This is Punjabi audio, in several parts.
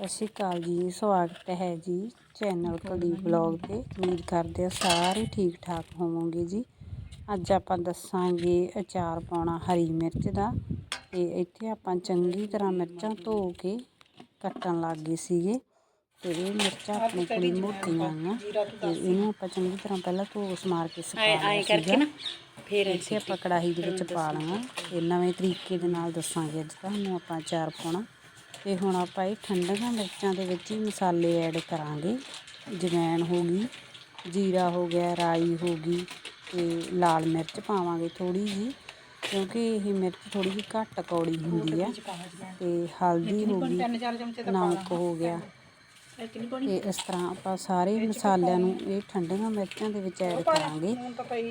ਸਤਿ ਸ਼੍ਰੀ ਅਕਾਲ ਜੀ ਸਵਾਗਤ ਹੈ ਜੀ ਚੈਨਲ ਕੁਲਦੀਪ ਬਲੌਗ ਤੇ। ਉਮੀਦ ਕਰਦੇ ਹਾਂ ਸਾਰੇ ਠੀਕ ਠਾਕ ਹੋਵੋਗੇ ਜੀ। ਅੱਜ ਆਪਾਂ ਦੱਸਾਂਗੇ ਅਚਾਰ ਪਾਉਣਾ ਹਰੀ ਮਿਰਚ ਦਾ। ਤੇ ਇੱਥੇ ਆਪਾਂ ਚੰਗੀ ਤਰ੍ਹਾਂ ਮਿਰਚਾਂ ਧੋ ਕੇ ਕੱਟਣ ਲੱਗ ਗਏ ਸੀਗੇ। ਤੇ ਇਹ ਮਿਰਚਾਂ ਆਪਣੀ ਕੁੜੀ ਮੋਟੀਆਂ ਆਈਆਂ ਤੇ ਇਹਨੂੰ ਆਪਾਂ ਚੰਗੀ ਤਰ੍ਹਾਂ ਪਹਿਲਾਂ ਧੋ ਸਮਾਰ ਕੇ ਸੁਕਾ ਲਿਆ ਸੀਗਾ। ਫਿਰ ਇੱਥੇ ਆਪਾਂ ਕੜਾਹੀ ਦੇ ਵਿੱਚ ਪਾ ਲੈਣਾ ਤੇ ਨਵੇਂ ਤਰੀਕੇ ਦੇ ਨਾਲ ਦੱਸਾਂਗੇ ਅੱਜ ਤੁਹਾਨੂੰ ਆਪਾਂ ਅਚਾਰ ਪਾਉਣਾ। ਤੇ ਹੁਣ ਆਪਾਂ ਇਹ ਠੰਡੀਆਂ ਮਿਰਚਾਂ ਦੇ ਵਿੱਚ ਹੀ ਮਸਾਲੇ ਐਡ ਕਰਾਂਗੇ। ਜਵੈਣ ਹੋ ਗਈ, ਜੀਰਾ ਹੋ ਗਿਆ, ਰਾਈ ਹੋ ਗਈ ਤੇ ਲਾਲ ਮਿਰਚ ਪਾਵਾਂਗੇ ਥੋੜੀ ਜੀ ਕਿਉਂਕਿ ਇਹ ਮਿਰਚ ਥੋੜੀ ਜਿਹੀ ਘੱਟ ਕੌੜੀ ਹੁੰਦੀ ਆ। ਤੇ ਹਲਦੀ ਹੋ ਗਈ, ਨਮਕ ਹੋ ਗਿਆ ਤੇ ਇਸ ਤਰ੍ਹਾਂ ਆਪਾਂ ਸਾਰੇ ਮਸਾਲਿਆਂ ਨੂੰ ਇਹ ਠੰਡੀਆਂ ਮਿਰਚਾਂ ਦੇ ਵਿੱਚ ਐਡ ਕਰਾਂਗੇ।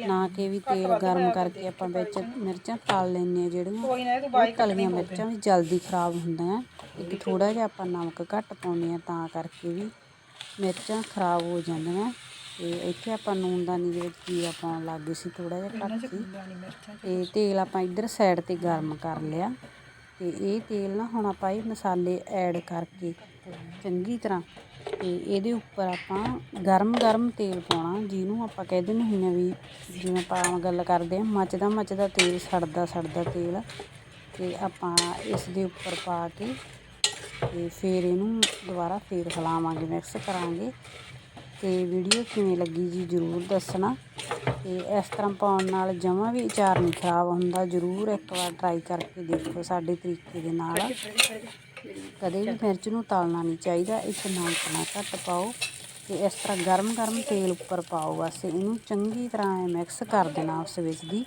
ਨਾ ਕਿ ਵੀ ਤੇਲ ਗਰਮ ਕਰਕੇ ਆਪਾਂ ਵਿੱਚ ਮਿਰਚਾਂ ਤਲ ਲੈਂਦੇ ਆ ਜਿਹੜੀਆਂ। ਉਹ ਤਲੀਆਂ ਮਿਰਚਾਂ ਵੀ ਜਲਦੀ ਖਰਾਬ ਹੁੰਦੀਆਂ ਇੱਕ ਥੋੜਾ ਜਿਹਾ ਆਪਾਂ ਨਮਕ ਘੱਟ ਪਾਉਂਦੇ ਆ ਤਾਂ ਕਰਕੇ ਵੀ ਮਿਰਚਾਂ ਖਰਾਬ ਹੋ ਜਾਂਦੀਆਂ ਤੇ ਇੱਥੇ ਆਪਾਂ ਨੂਨਦਾਨੀ ਦੇ ਵਿੱਚ ਜੀਰਾ ਪਾਉਣ ਲੱਗ ਗਏ ਸੀ ਥੋੜਾ ਜਿਹਾ ਘੱਟ ਸੀ। ਤੇ ਤੇਲ ਆਪਾਂ ਇੱਧਰ ਸਾਈਡ ਤੇ ਗਰਮ ਕਰ ਲਿਆ। ਤੇ ਇਹ ਤੇਲ ਨਾ ਹੁਣ ਆਪਾਂ ਇਹ ਮਸਾਲੇ ਐਡ ਕਰਕੇ ਚੰਗੀ ਤਰ੍ਹਾਂ। ਤੇ ਇਹਦੇ ਉੱਪਰ ਆਪਾਂ ਗਰਮ ਗਰਮ ਤੇਲ ਪਾਉਣਾ। ਜਿਹਨੂੰ ਆਪਾਂ ਕਹਿ ਦਿੰਦੇ ਹੁੰਦੇ ਹਾਂ ਵੀ ਜਿਵੇਂ ਆਪਾਂ ਗੱਲ ਕਰਦੇ ਹਾਂ ਮੱਚਦਾ ਮੱਚਦਾ ਤੇਲ ਸੜਦਾ ਸੜਦਾ ਤੇਲ। ਤੇ ਆਪਾਂ ਇਸ ਦੇ ਉੱਪਰ ਪਾ ਕੇ ਤੇ ਫਿਰ ਇਹਨੂੰ ਦੁਬਾਰਾ ਫੇਰ ਹਿਲਾਵਾਂਗੇ, ਮਿਕਸ ਕਰਾਂਗੇ। ਤੇ ਵੀਡੀਓ ਕਿਵੇਂ ਲੱਗੀ ਜੀ ਜ਼ਰੂਰ ਦੱਸਣਾ। ਤੇ ਇਸ ਤਰ੍ਹਾਂ ਪਾਉਣ ਨਾਲ ਜਮਾਂ ਵੀ ਅਚਾਰ ਨਹੀਂ ਖਰਾਬ ਹੁੰਦਾ, ਜ਼ਰੂਰ ਇੱਕ ਵਾਰ ਟਰਾਈ ਕਰਕੇ ਦੇਖੋ ਸਾਡੇ ਤਰੀਕੇ ਦੇ ਨਾਲ। ਕਦੇ ਵੀ ਮਿਰਚ ਨੂੰ ਤਲਣਾ ਨਹੀਂ ਚਾਹੀਦਾ, ਇੱਕ ਨਮਕ ਨਾ ਘੱਟ ਪਾਓ ਤੇ ਇਸ ਤਰ੍ਹਾਂ ਗਰਮ ਗਰਮ ਤੇਲ ਉੱਪਰ ਪਾਓ। ਬਸ ਇਹਨੂੰ ਚੰਗੀ ਤਰ੍ਹਾਂ ਮਿਕਸ ਕਰ ਦੇਣਾ ਉਸ ਵਿੱਚ ਦੀ।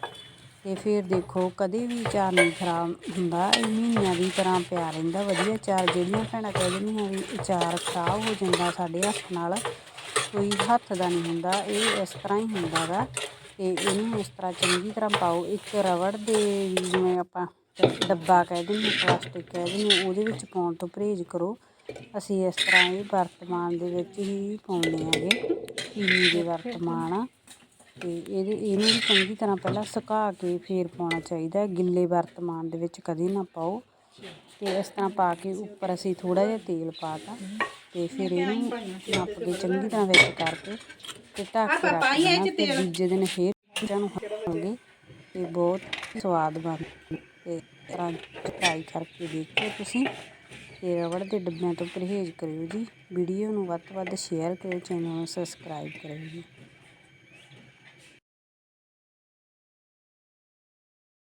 ਤੇ ਫਿਰ ਦੇਖੋ ਕਦੇ ਵੀ ਅਚਾਰ ਨਹੀਂ ਖਰਾਬ ਹੁੰਦਾ, ਇਹ ਮਹੀਨਿਆਂ ਦੀ ਤਰ੍ਹਾਂ ਪਿਆ ਰਹਿੰਦਾ। ਵਧੀਆ ਚਾਰ ਜਿਹੜੀਆਂ ਭੈਣਾਂ ਕਹਿ ਦਿੰਦੀਆਂ ਵੀ ਅਚਾਰ ਖਰਾਬ ਹੋ ਜਾਂਦਾ ਸਾਡੇ ਹੱਥ ਨਾਲ ਕੋਈ ਹੱਥ ਦਾ ਨਹੀਂ ਹੁੰਦਾ, ਇਹ ਇਸ ਤਰ੍ਹਾਂ ਹੀ ਹੁੰਦਾ ਗਾ ਤੇ ਇਹਨੂੰ ਇਸ ਤਰ੍ਹਾਂ ਚੰਗੀ ਤਰ੍ਹਾਂ ਪਾਓ, ਇੱਕ ਰਬੜ ਦੇ ਜਿਵੇਂ ਆਪਾਂ ਡੱਬਾ ਕਹਿ ਦਿੰਦੇ ਪਲਾਸਟਿਕ ਕਹਿ ਦਿੰਦੇ ਉਹਦੇ ਵਿੱਚ ਪਾਉਣ ਤੋਂ ਪਰਹੇਜ਼ ਕਰੋ। ਅਸੀਂ ਇਸ ਤਰ੍ਹਾਂ ਇਹ ਵਰਤਮਾਨ ਦੇ ਵਿੱਚ ਹੀ ਪਾਉਂਦੇ ਆਂਗੇ ਚੀਨੀ ਦੇ ਵਰਤਮਾਨ ਆ। ਤੇ ਇਹਦੇ, ਇਹਨੂੰ ਵੀ ਚੰਗੀ ਤਰ੍ਹਾਂ ਪਹਿਲਾਂ ਸੁਕਾ ਕੇ ਫੇਰ ਪਾਉਣਾ ਚਾਹੀਦਾ ਗਿੱਲੇ ਵਰਤਮਾਨ ਦੇ ਵਿੱਚ ਕਦੇ ਨਾ ਪਾਓ। ਤੇ ਇਸ ਤਰ੍ਹਾਂ ਪਾ ਕੇ ਉੱਪਰ ਅਸੀਂ ਥੋੜਾ ਜਿਹਾ ਤੇਲ ਪਾਤਾ ਤੇ ਫਿਰ ਇਹਨੂੰ ਨੱਪ ਕੇ ਚੰਗੀ ਤਰ੍ਹਾਂ ਵਿੱਚ ਕਰਕੇ ਤੇ ਢੱਕ ਕੇ ਰੱਖ ਦੇਣਾ ਤੇ ਦੂਜੇ ਦਿਨ ਫੇਰ ਇਹਨਾਂ ਨੂੰ ਖਾਵਾਂਗੇ ਤੇ ਬਹੁਤ ਸਵਾਦ ਬਣਦੇ ਤੇ ਤਰ੍ਹਾਂ ਟਰਾਈ ਕਰਕੇ ਦੇਖੋ ਤੁਸੀਂ ਤੇ ਰਬੜ ਦੇ ਡੱਬਿਆਂ ਤੋਂ ਪਰਹੇਜ਼ ਕਰਿਓ ਜੀ। ਵੀਡੀਓ ਨੂੰ ਵੱਧ ਤੋਂ ਵੱਧ ਸ਼ੇਅਰ ਕਰਿਓ ਚੈਨਲ ਨੂੰ ਸਬਸਕ੍ਰਾਈਬ ਕਰਿਓ ਜੀ।